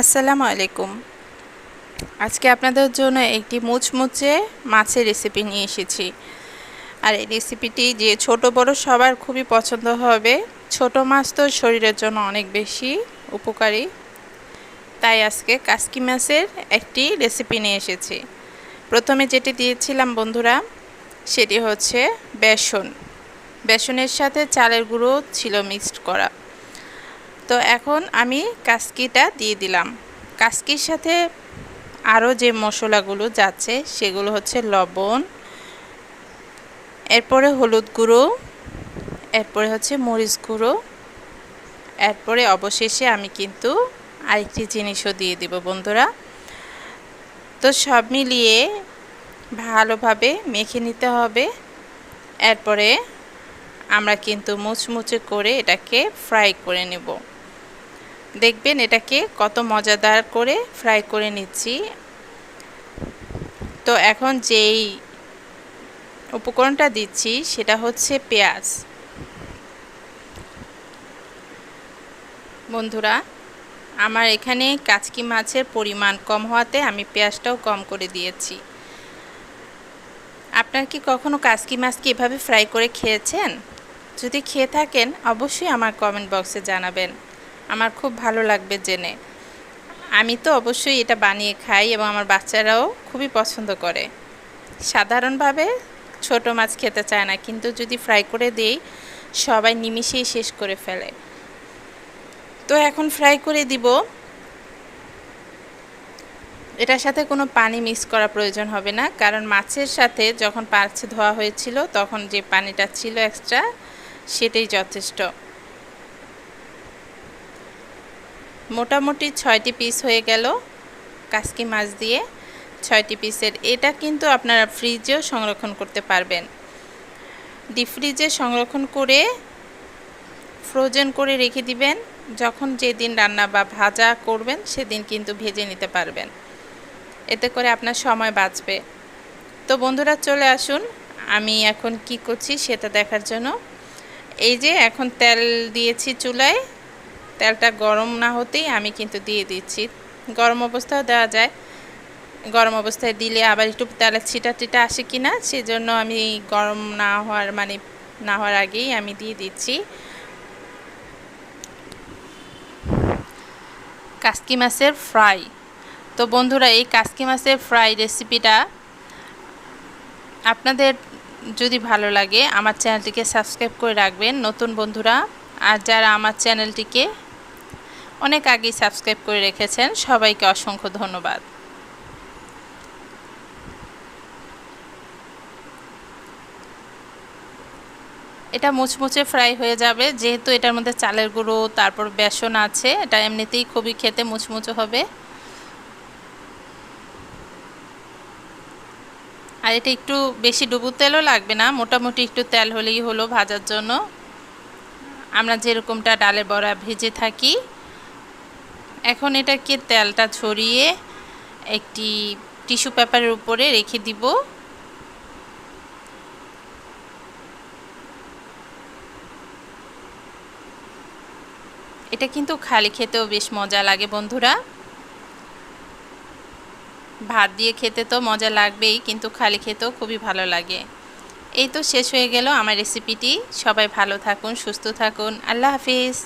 আসসালামু আলাইকুম। আজকে আপনাদের জন্য একটি মুচমুচে মাছের রেসিপি নিয়ে এসেছি। আর এই রেসিপিটি যে ছোট বড় সবার খুবই পছন্দ হবে, ছোট মাছ তো শরীরের জন্য অনেক বেশি উপকারী। তাই আজকে কাসকি মাছের একটি রেসিপি নিয়ে এসেছি। প্রথমে যেটি দিয়েছিলাম বন্ধুরা, সেটি হচ্ছে বেসন। বেসনের সাথে চালের গুঁড়ো ছিল মিক্সড করা। তো এখন আমি কাসকিটা দিয়ে দিলাম। কাসকির সাথে আরও যে মশলাগুলো যাচ্ছে সেগুলো হচ্ছে লবণ, এরপরে হলুদ গুঁড়ো, এরপরে হচ্ছে মরিচ গুঁড়ো, এরপরে অবশেষে আমি কিন্তু আরেকটি জিনিসও দিয়ে দিব বন্ধুরা। তো সব মিলিয়ে ভালোভাবে মেখে নিতে হবে। এরপরে আমরা কিন্তু মুচমুচে করে এটাকে ফ্রাই করে নেব। দেখবেন এটাকে কত মজাদার করে ফ্রাই করে নিচ্ছি। তো এখন যেই উপকরণটা দিচ্ছি সেটা হচ্ছে পেঁয়াজ। বন্ধুরা, আমার এখানে কাচকি মাছের পরিমাণ কম হওয়াতে আমি পেঁয়াজটাও কম করে দিয়েছি। আপনার কি কখনো কাচকি মাছকে এভাবে ফ্রাই করে খেয়েছেন? যদি খেয়ে থাকেন, অবশ্যই আমার কমেন্ট বক্সে জানাবেন। আমার খুব ভালো লাগবে জেনে। আমি তো অবশ্যই এটা বানিয়ে খাই এবং আমার বাচ্চারাও খুবই পছন্দ করে। সাধারণভাবে ছোট মাছ খেতে চায় না, কিন্তু যদি ফ্রাই করে দিই, সবাই নিমিশেই শেষ করে ফেলে। তো এখন ফ্রাই করে দিব। এটার সাথে কোনো পানি মিক্স করা প্রয়োজন হবে না, কারণ মাছের সাথে যখন মাছ ধোয়া হয়েছিল, তখন যে পানিটা ছিল এক্সট্রা সেটাই যথেষ্ট। মোটামুটি ছয়টি পিস হয়ে গেল কাসকি মাছ দিয়ে ছয়টি পিসের এটা কিন্তু আপনারা ফ্রিজেও সংরক্ষণ করতে পারবেন। ডিপ ফ্রিজে সংরক্ষণ করে ফ্রোজেন করে রেখে দিবেন। যখন যেদিন রান্না বা ভাজা করবেন, সেদিন কিন্তু ভেজে নিতে পারবেন। এতে করে আপনার সময় বাঁচবে। তো বন্ধুরা, চলে আসুন। আমি এখন কি করছি সেটা দেখার জন্য। এই যে এখন তেল দিয়েছি চুলায়। তেলটা গরম না হতেই আমি কিন্তু দিয়ে দিচ্ছি। গরম অবস্থাও দেওয়া যায়। গরম অবস্থায় দিলে আবার একটু তেলের ছিটা টিটা আসে কি না সেজন্য আমি গরম না হওয়ার মানে না হওয়ার আগেই আমি দিয়ে দিচ্ছি। কাসকি মাছের ফ্রাই। তো বন্ধুরা, এই কাসকি মাছের ফ্রাই রেসিপিটা আপনাদের যদি ভালো লাগে, আমার চ্যানেলটিকে সাবস্ক্রাইব করে রাখবেন। নতুন বন্ধুরা, আর যারা আমার চ্যানেলটিকে অনেক আগেই সাবস্ক্রাইব করে রেখেছেন। সবাইকে অসংখ্য ধন্যবাদ। এটা মুচমুচে ফ্রাই হয়ে যাবে। যেহেতু এটার মধ্যে চালের গুঁড়ো, তারপর বেসন আছে, এটা এমনিতেই খুবই খেতে মুচমুচে হবে। আর এটা একটু বেশি ডুবু তেলও লাগবে না, মোটামুটি একটু তেল হলেই হলো ভাজার জন্য। আমরা যেরকমটা ডালের বড়া ভেজে থাকি এখন এটাকে তেলটা ছড়িয়ে একটি টিস্যু পেপারের উপরে রেখে দিব। এটা কিন্তু খালি খেতেও বেশ মজা লাগে বন্ধুরা। ভাত দিয়ে খেতে তো মজা লাগবেই, কিন্তু খালি খেতেও খুবই ভালো লাগে। এই তো শেষ হয়ে গেল আমার রেসিপিটি। সবাই ভালো থাকুন, সুস্থ থাকুন। আল্লাহ হাফিজ।